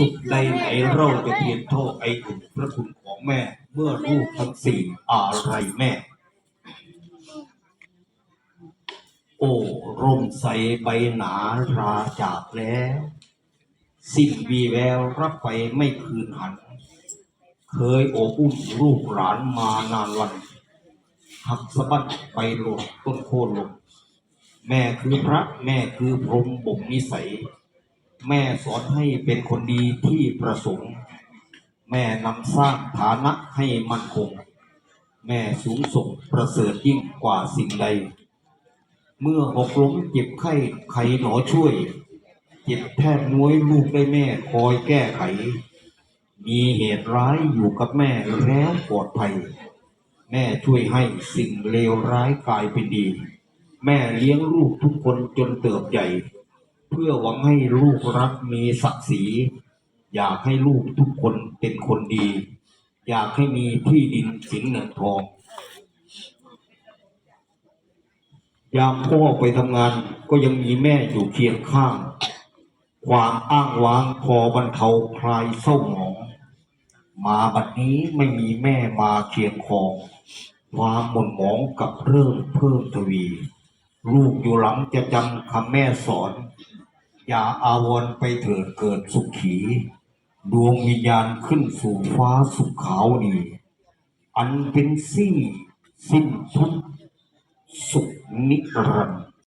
สุดใดไหนเราจะเทียนโทษไอ้คุณพระคุณของแม่ เมื่อลูกทั้งสี่อะไรแม่ โอ้ร่มใสใบหนาราจากแล้ว สิ้นวีแววรับไปไม่คืนหัน เคยโอบอุ้มลูกหลานมานานวัน หักสะบัดไปหล่นต้นโคนลง แม่คือพระแม่คือพรมบ่มนิสัย แม่สอนให้เป็นคนดีที่ประสงค์ แม่นำสร้างฐานะให้มั่นคง แม่สูงส่งประเสริฐยิ่งกว่าสิ่งใด เมื่อหกล้มเจ็บไข้ใครหนอช่วย เจ็บแทบน้วยลูกได้แม่คอยแก้ไข มีเหตุร้ายอยู่กับแม่แล้วปลอดภัย แม่ช่วยให้สิ่งเลวร้ายกลายเป็นดี แม่เลี้ยงลูกทุกคนจนเติบใหญ่ เพื่อหวังให้ลูกรักมีศักดิ์ศรี อยากให้ลูกทุกคนเป็นคนดี อยากให้มีที่ดินสินเงินทอง ยามพ่อไปทำงานก็ยังมีแม่อยู่เคียงข้าง ความอ้างว้างพอบรรเทาคลายเศร้าหมอง มาบัดนี้ไม่มีแม่มาเคียงคอง ความหม่นหมองกับเริ่มเพิ่มทวี ลูกอยู่หลังจะจำคำแม่สอน อย่าอาวรไปเถิดเกิดสุขขี ดวงวิญญาณขึ้นสู่ฟ้าสุขขาวดีอันเป็นซี่สิ้นทุกสุขนิรันดร์